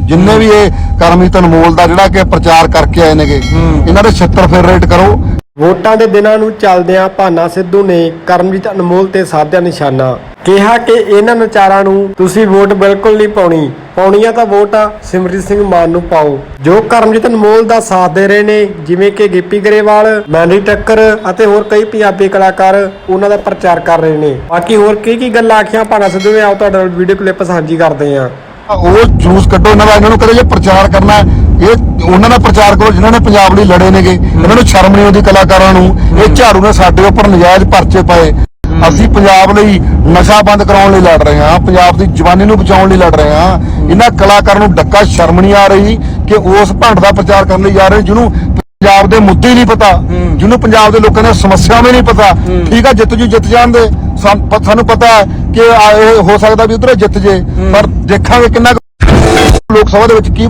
ਜਿੰਨੇ ਵੀ ਇਹ ਕਰਮਜੀਤ ਅਨਮੋਲ ਦਾ ਜਿਹੜਾ ਕਿ ਪ੍ਰਚਾਰ ਕਰਕੇ ਆਏ ਨੇਗੇ, ਇਹਨਾਂ ਦੇ 76 ਫੇਰ ਰੇਟ ਕਰੋ। ਵੋਟਾਂ ਦੇ ਦਿਨਾਂ ਨੂੰ ਚੱਲਦਿਆਂ ਭਾਨਾ ਸਿੱਧੂ ਨੇ ਕਰਮਜੀਤ ਅਨਮੋਲ ਤੇ ਸਾਧਿਆ ਨਿਸ਼ਾਨਾ। ਕਿਹਾ ਕਿ ਇਹਨਾਂ ਨਚਾਰਾਂ ਨੂੰ ਤੁਸੀਂ ਵੋਟ ਬਿਲਕੁਲ ਨਹੀਂ ਪਾਉਣੀ। ਪਾਉਣੀਆਂ ਤਾਂ ਵੋਟ ਸਿਮਰਜੀਤ ਸਿੰਘ ਮਾਨ ਨੂੰ ਪਾਓ। ਜੋ ਕਰਮਜੀਤ ਅਨਮੋਲ ਦਾ ਸਾਥ ਦੇ ਰਹੇ ਨੇ, ਜਿਵੇਂ ਕਿ ਗਿੱਪੀ ਗਰੇਵਾਲ ਮੈਨਰੀ ਟੱਕਰ ਅਤੇ ਹੋਰ ਕਈ ਪੰਜਾਬੀ ਕਲਾਕਾਰ ਉਹਨਾਂ ਦਾ ਪ੍ਰਚਾਰ ਕਰ ਰਹੇ ਨੇ। ਬਾਕੀ ਹੋਰ ਕੀ ਕੀ ਗੱਲਾਂ ਆਖੀਆਂ ਭਾਨਾ ਸਿੱਧੂ ਨੇ, ਆਓ ਤੁਹਾਡੇ ਨਾਲ ਵੀਡੀਓ ਕਲਿੱਪ ਸਾਂਝੀ ਕਰਦੇ ਹਾਂ। ਉਹ ਜੂਸ ਕੱਢੋ ਇਹਨਾਂ ਦਾ ਇਹਨਾਂ ਨੂੰ ਕਦੇ ਜੇ ਪ੍ਰਚਾਰ ਕਰਨਾ ਇਹ ਉਹਨਾਂ ਦਾ ਪ੍ਰਚਾਰ ਕਰੋ ਜਿਨ੍ਹਾਂ ਨੇ ਪੰਜਾਬ ਲਈ ਲੜੇ ਨੇਗੇ ਇਹਨਾਂ ਨੂੰ ਸ਼ਰਮ ਨਹੀਂ ਆਉਂਦੀ ਕਲਾਕਾਰਾਂ ਨੂੰ ਇਹ ਝਾੜੂ ਨੇ ਸਾਡੇ ਉੱਪਰ ਨਜਾਇਜ਼ ਪਰਚੇ ਪਾਏ। ਅਸੀਂ ਪੰਜਾਬ ਲਈ ਨਸ਼ਾ ਬੰਦ ਕਰਾਉਣ ਲਈ ਲੜ ਰਹੇ ਹਾਂ ਪੰਜਾਬ ਦੀ ਜਵਾਨੀ ਨੂੰ ਬਚਾਉਣ ਲਈ ਲੜ ਰਹੇ ਹਾਂ। ਇਹਨਾਂ ਕਲਾਕਾਰਾਂ ਨੂੰ ਡੱਕਾ ਸ਼ਰਮ ਨਹੀਂ ਆ ਰਹੀ ਕਿ ਉਸ ਭੰਡ ਦਾ ਪ੍ਰਚਾਰ ਕਰਨ ਲਈ ਜਾ ਰਹੇ ਜਿਹਨੂੰ ਪੰਜਾਬ ਦੇ ਮੁੱਦੇ ਨਹੀਂ ਪਤਾ ਜਿਹਨੂੰ ਪੰਜਾਬ ਦੇ ਲੋਕਾਂ ਦੀਆਂ ਸਮੱਸਿਆਵਾਂ ਨਹੀਂ ਪਤਾ। ਠੀਕ ਆ ਜਿੱਤ ਜੂ ਜਿੱਤ ਜਾਂਦੇ ਸਾਨੂੰ ਪਤਾ ਹੈ ਕਿ ਆ ਇਹ ਹੋ ਸਕਦਾ ਵੀ ਉਧਰ ਜਿੱਤ ਜੇ ਪਰ ਦੇਖਾਂਗੇ ਕਿੰਨਾ ਕੁ ਲੋਕ ਸਭਾ ਦੇ ਵਿੱਚ ਕੀ